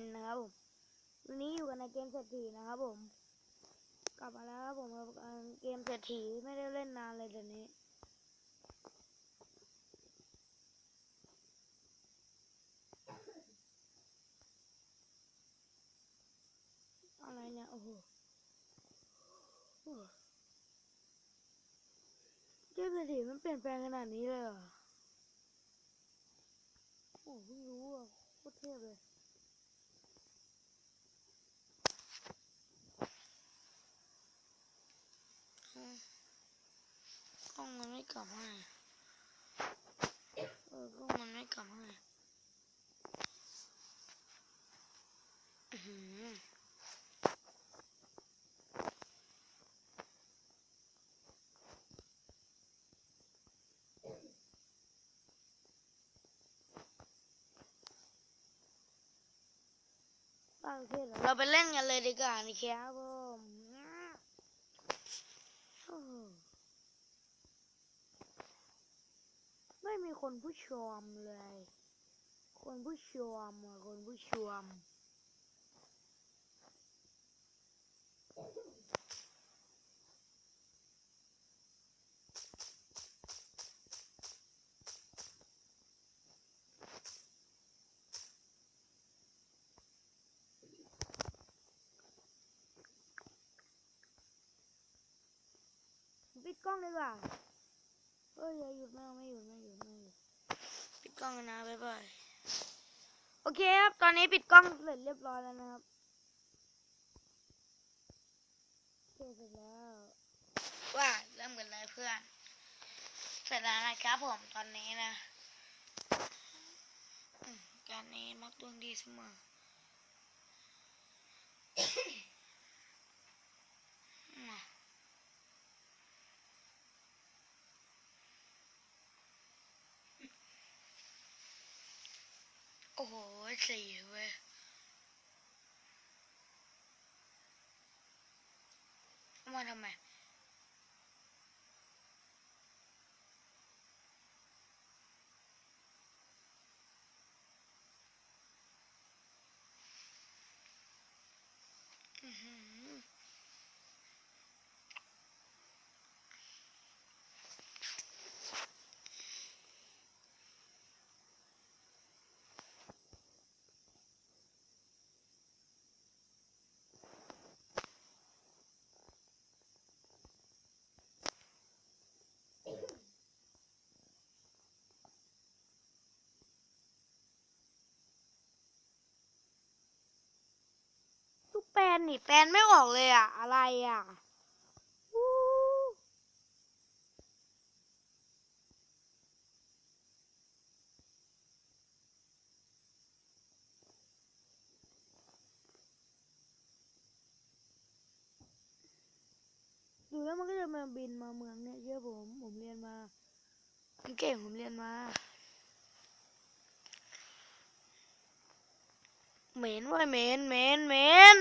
นนะครับผมวันนี้อยู่กันในเกมเศรษฐีนะครับผม กลับมาแล้วครับผมกับเกมเศรษฐีไม่ได้เล่นนานเลยเดี๋ยวนี้อะไรเนี่ยโอ้โหเกมเศรษฐีมันเปลี่ยนแปลงขนาดนี้เลยเหรอโอ้เพิ่งรู้อะโคตรเทพเลย กล้องมันไม่กลับให้เออกล้องมันไม่กลับให้อื้อหือป้าโอเรอเราไปเล่นกันเลยดีกว่านี่ครับผมโอ้โหไม่มี คนผู้ชมเลย คนผู้ชมอะคนผู้ชมปิดกล้องดีกว่าเอ้ยอย่าหยุดไม่เอาไม่หยุดไม่หยุดไม่หยุด กล้องกันนะบ๊ายบายโอเคครับ ตอนนี้ปิดกล้องเสร็จเรียบร้อยแล้วนะครับโอเคเสร็จแล้วว่าเริ่มกันเลยเพื่อน เสร็จแล้วนะครับผมตอนนี้นะอืมการนี้มักดวงดีเสมอ มา โอ้โหสี่เว้ยมาทำไม นนี่แปลนไม่ออกเลยอะ อะไรอะอู้ดูแล้วมันก็จะมาบินมาเมืองเนี่ยเชื่อผม ผมเรียนมาผมเก่งผมเรียนมา เหม็นว้ยเหม็นเหม็นเหม็น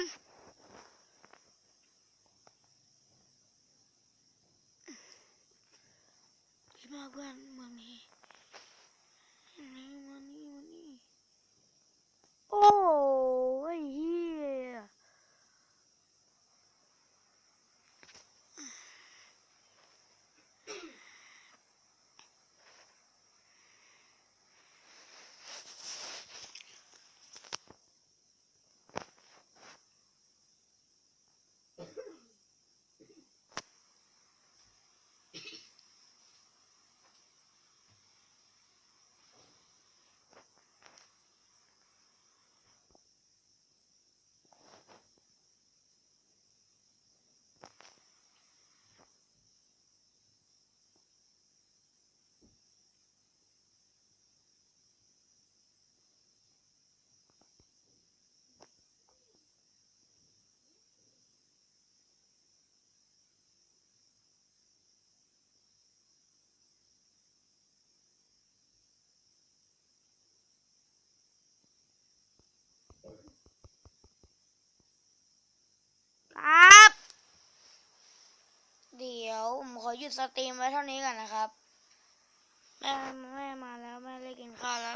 ดีมากเพื่อนเมืองนี้นี่มานี่มานี่โอ้ยเฮียครับ เดี๋ยวผมขอ หยุดสตรีมไว้เท่านี้ก่อนนะครับ แม่แม่มาแล้วแม่เรียกินข้าวแล้ว